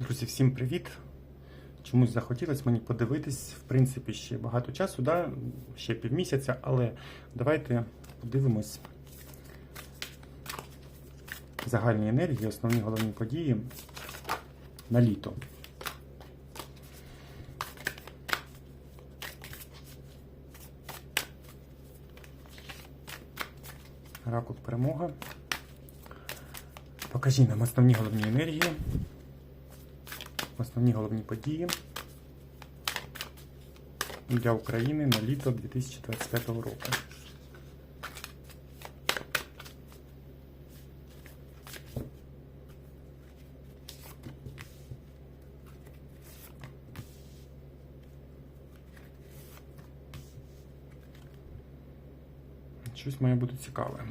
Друзі, всім привіт! Чомусь захотілося мені подивитись, в принципі, ще багато часу, да? ще півмісяця, але давайте подивимось загальні енергії, основні головні події на літо. Ракут перемога. Покажіть нам основні головні енергії. Основні головні події для України на літо 2025 року. Щось має бути цікаве.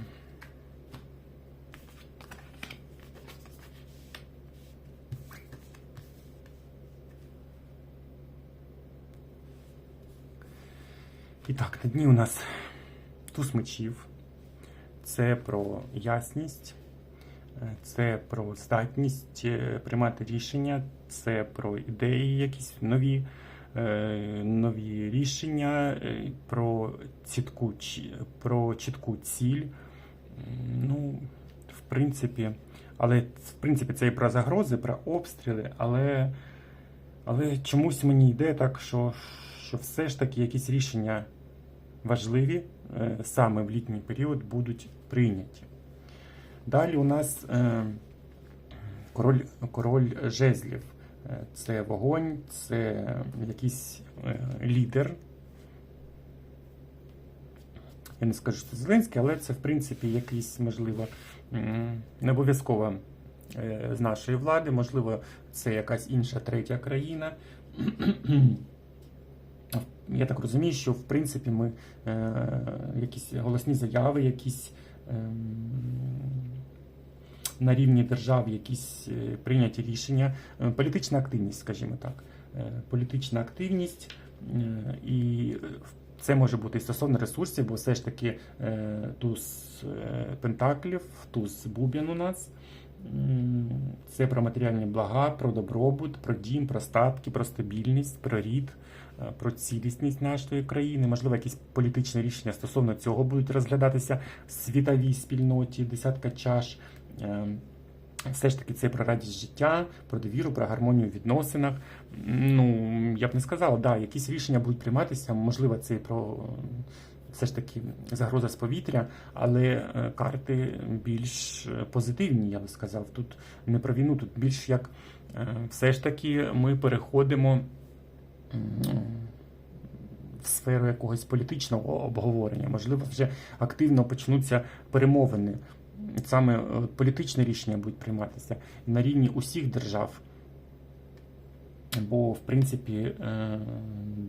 І так, на дні у нас туз мечів. Це про ясність, е, це про здатність е, приймати рішення, це про ідеї, якісь нові, е, нові рішення, про чітку, про чітку ціль. Ну, в принципі, але в принципі це і про загрози, про обстріли, але, але чомусь мені йде так, що, що все ж таки якісь рішення важливі е, саме в літній період будуть прийняті. Далі у нас е, король, король жезлів. Е, Це вогонь, це якийсь лідер. Я не скажу, що Зеленський, але це, в принципі, якийсь, можливо, не обов'язково з нашої влади, можливо, це якась інша третя країна. Я так розумію, що в принципі ми е, якісь голосні заяви, якісь ем, на рівні держав, якісь е, прийняті рішення, Е, політична активність, скажімо так. Політична активність, і це може бути і стосовно ресурсів, бо все ж таки туз пентаклів, туз бубін у нас. Це про матеріальні блага, про добробут, про дім, про статки, про стабільність, про рід, про цілісність нашої країни. Можливо, якісь політичні рішення стосовно цього будуть розглядатися в світовій спільноті, десятка чаш. Е, Все ж таки це про радість життя, про довіру, про гармонію в відносинах. Ну, я б не сказала, да, якісь рішення будуть прийматися, можливо, це про е, все ж таки загроза з повітря, але е, карти більш е, позитивні, я би сказав. Тут не про війну, тут більш як е, все ж таки ми переходимо в сферу якогось політичного обговорення. Можливо, вже активно почнуться перемовини. Саме е, політичні рішення будуть прийматися на рівні усіх держав. Бо, в принципі, е,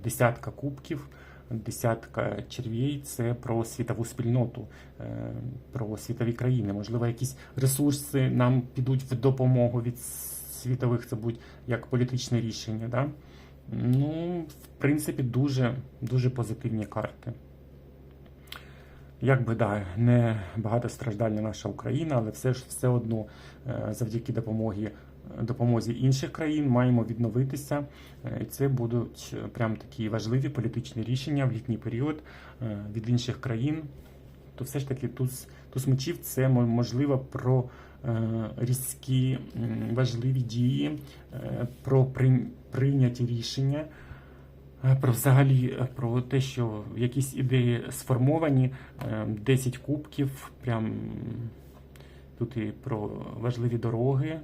десятка кубків, десятка червій це про світову спільноту, е, про світові країни. Можливо, якісь ресурси нам підуть в допомогу від світових, це будуть як політичне рішення. Да? Ну, в принципі, дуже, дуже позитивні карти. Як би да, не багатостраждальна наша Україна, але все ж все одно е, завдяки допомоги, допомозі інших країн маємо відновитися. Е, І це будуть е, прям такі важливі політичні рішення в літній період від інших країн. То все ж таки туз, туз мечів це можливо про е, різкі важливі дії, е, про прийняті рішення. Е, Про взагалі про те, що якісь ідеї сформовані, е, 10 кубків, прям тут і про важливі дороги.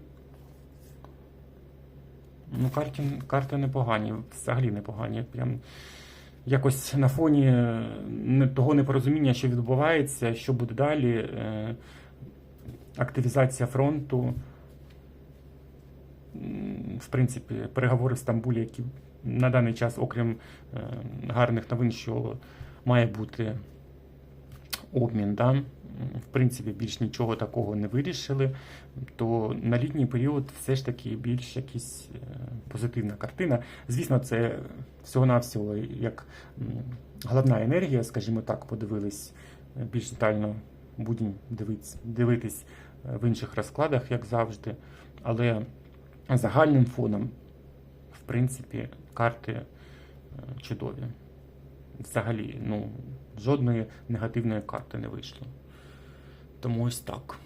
Ну, карти, карти непогані, взагалі непогані. Прям якось на фоні е, того непорозуміння, що відбувається, що буде далі. е, Активізація фронту. В принципі, переговори в Стамбулі, які на даний час, окрім е, гарних новин, що має бути обмін, да? в принципі, більш нічого такого не вирішили, то на літній період все ж таки більш якась е, позитивна картина. Звісно, це всього-навсього як головна енергія, скажімо так, подивились е, більш детально будемо дивитись, дивитись е, в інших розкладах, як завжди. Але загальним фоном, в принципі, карти чудові. Взагалі, ну, жодної негативної карти не вийшло. Тому ось так.